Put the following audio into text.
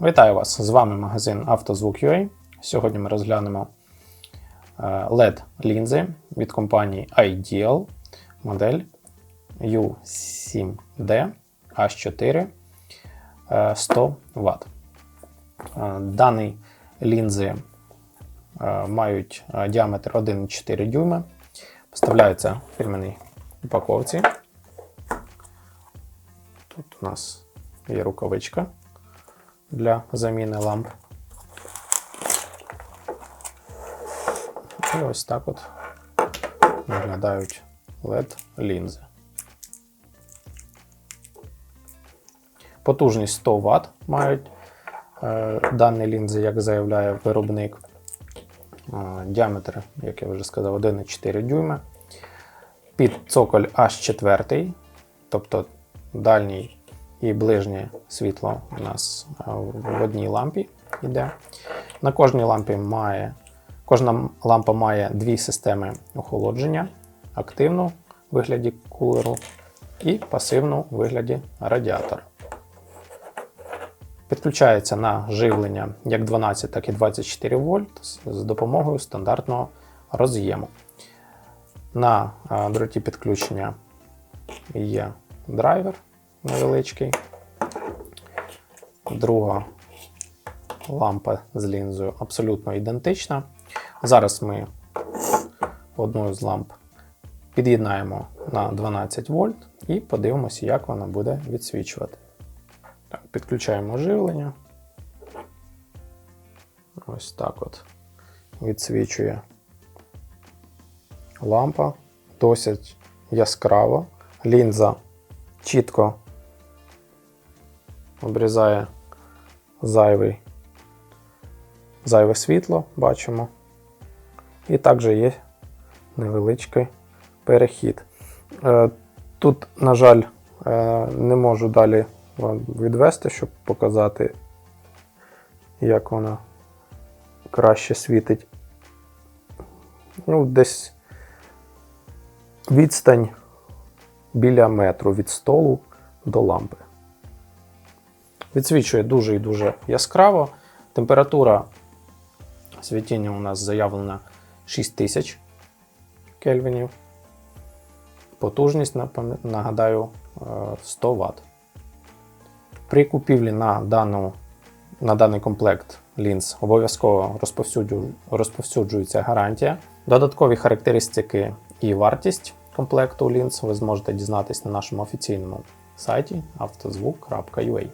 Вітаю вас! З вами магазин «Автозвук.UA». Сьогодні ми розглянемо е, LED лінзи від компанії Ideal, модель U7D H4 е, 100 Вт. Е, Дані лінзи е, мають е, діаметр 1,4 дюйма, поставляються в фірменій упаковці. Тут у нас є рукавичка для заміни ламп. І ось так от виглядають LED лінзи. Потужність 100 Вт мають е, дані лінзи, як заявляє виробник. Е, діаметр, як я вже сказав, 1,4 дюйма. Під цоколь аж 4, тобто дальній і ближнє світло у нас е, в одній лампі йде. На кожній лампі має, кожна лампа має дві системи охолодження: активну в вигляді кулеру і пасивну в вигляді радіатора. Підключається на живлення як 12, так і 24 вольт з допомогою стандартного роз'єму. На е, дроті підключення є драйвер невеличкий. Друга лампа з лінзою абсолютно ідентична. Зараз ми одну з ламп під'єднаємо на 12 вольт і подивимося, як вона буде відсвічувати. Так, Підключаємо живлення. Ось так от відсвічує лампа. Досить яскраво. Лінза чітко обрізає зайвий, зайве світло, бачимо. І також є невеличкий перехід. Е, Тут, на жаль, е, не можу далі вам відвести, щоб показати, як вона краще світить. Ну, десь відстань біля метру від столу до лампи. Відсвічує дуже і дуже яскраво. Температура світіння у нас заявлена 6000 кельвінів. Потужність, нагадаю, е, 100 Вт. При купівлі на, дану, на даний комплект лінз обов'язково розповсюджу- розповсюджується гарантія. Додаткові характеристики і вартість комплекту лінз ви зможете дізнатись на нашому офіційному сайті автозвук.ua.